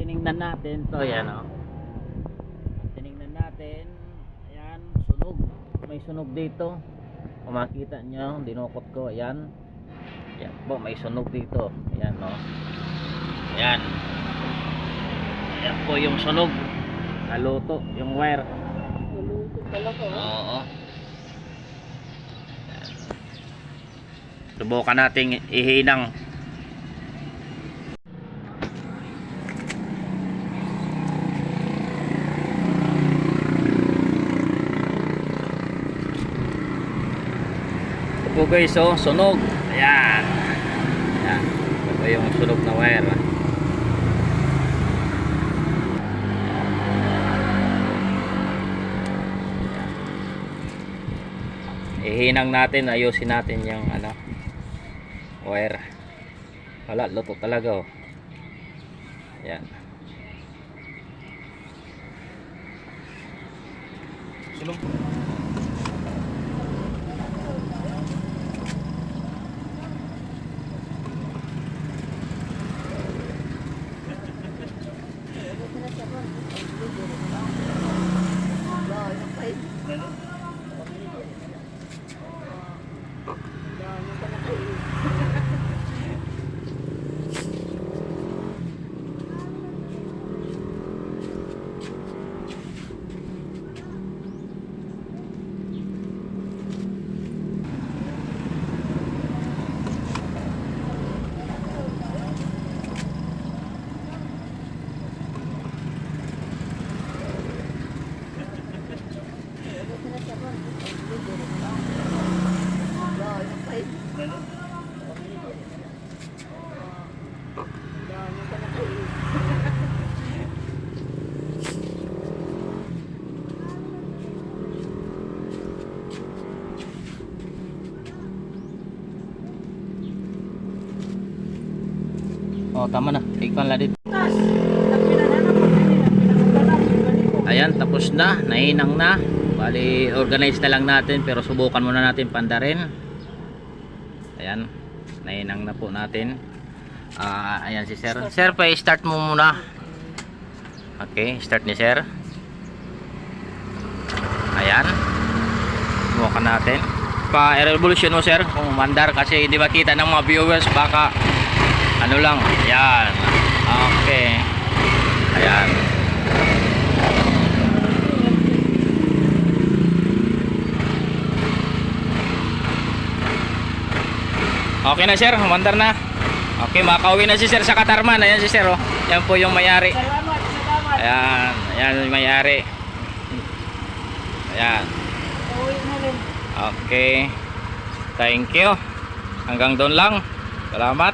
tiningnan natin to. Yan o tiningnan natin. Ayan sunog. May sunog dito. Kung makita nyo dinukot ko ayan. Ayan po may sunog dito. Ayan o ayan. Ayan po yung sunog. Naluto yung wire. Naluto talaga. oh. oo. Subukan nating ihinang Ito po guys, oh, sunog. Ayan. Ayan. Ito po yung sunog na wire. Ihinang natin, ayusin natin yung ano, wire. Wala, luto talaga oh. Ayan. Sunog. Wala, Oh, tama na. Ikaw na dito. Ayan, tapos na. Nahinang na. Bali, organize na lang natin pero subukan muna natin pandarin. Ayan. Nahinang na po natin. Ah, ayan si Sir. Sir, pa start mo muna. Okay, start ni Sir. Ayan. Subukan natin. Pa-revolution mo Sir kung mandar kasi hindi makita ng mga viewers baka ano lang. Ayan. Okay. Ayan. Okay na sir, umandar na. Okay, makauwi na si sir sa Katarman. Ayan si sir oh. Yan po yung may-ari. Ayan, ayan yung may-ari. Ayan. Okay. Thank you. Hanggang doon lang. Salamat.